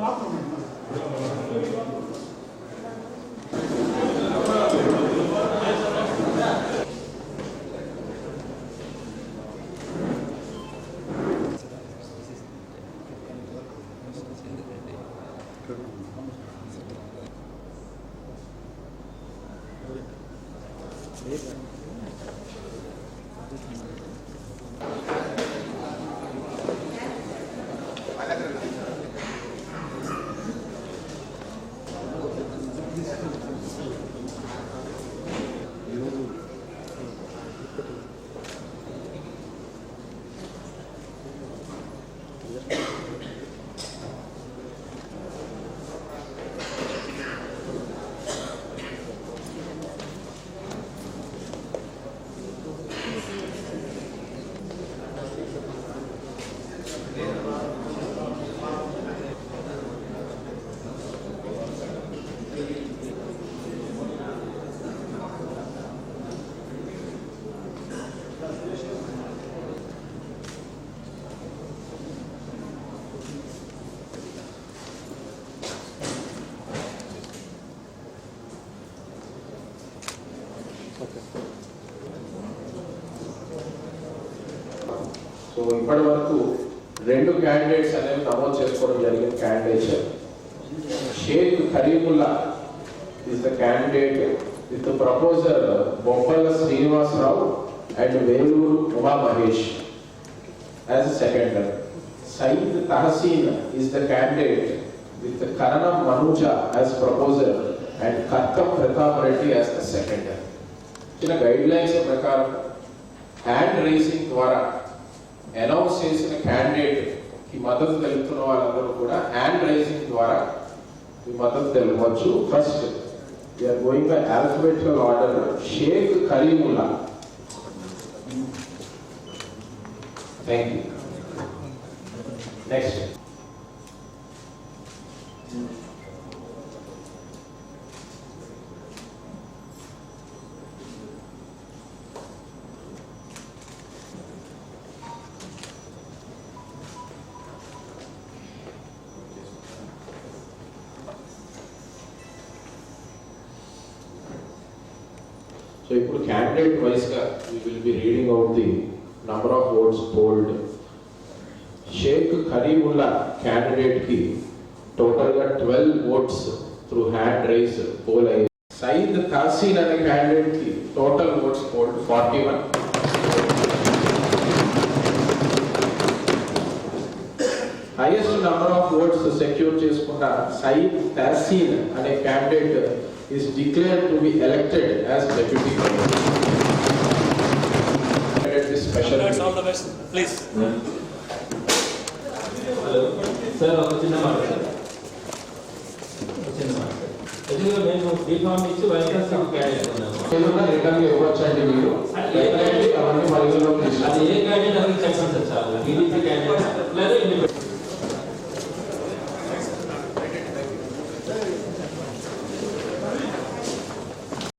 なと思います。Thank you. olabilir. So ఇప్పటి వరకు రెండు క్యాండిడేట్స్ అనేవి నమోదు చేసుకోవడం జరిగింది candidates Sheikh Karimulla is the candidate with proposer Bobbala Srinivasarao and Veluru Uma Mahesh as second Sayeed Tahseen is the candidate with Karanam Manuja as proposer and Karkam Pratap Reddy as the second ఇచ్చిన guidelines ప్రకారం hand raising ద్వారా announce చేసిన candidate కి మద్దతు తెలుపుతున్న వాళ్ళందరూ కూడా hand rising ద్వారా ఈ మద్దతు తెలుపవచ్చు first we are going by alphabetical order Shaik Karimulla thank you next so ఇప్పుడు క్యాండిడేట్ వైస్గా గా will be reading out the number of votes polled Sheikh Karimulla క్యాండిడేట్కి టోటల్గా twelve votes through hand raise poll అయ్యి సయీద్ తహసీన్ అనే క్యాండిడేట్కి total votes polled forty one highest number of awards secure చేసుకున్న సైద్ తహసీన్ అనే candidate is declared to be elected as deputy special all the best please hello sir ఒక చిన్న మాట sir చిన్న మాట ఎందుకంటే మేము బీఫామ్ ఇచ్చి వైఎస్ఆర్ క్యాండిడేట్ ఉన్నాము రిటర్న్ ఇవ్వచ్చండి మీరు అవన్నీ పరిగణలోకి అది ఏ క్యాండిడేట్ అది చెప్పండి సార్ చాలా బీజేపీ క్యాండిడేట్ లేదా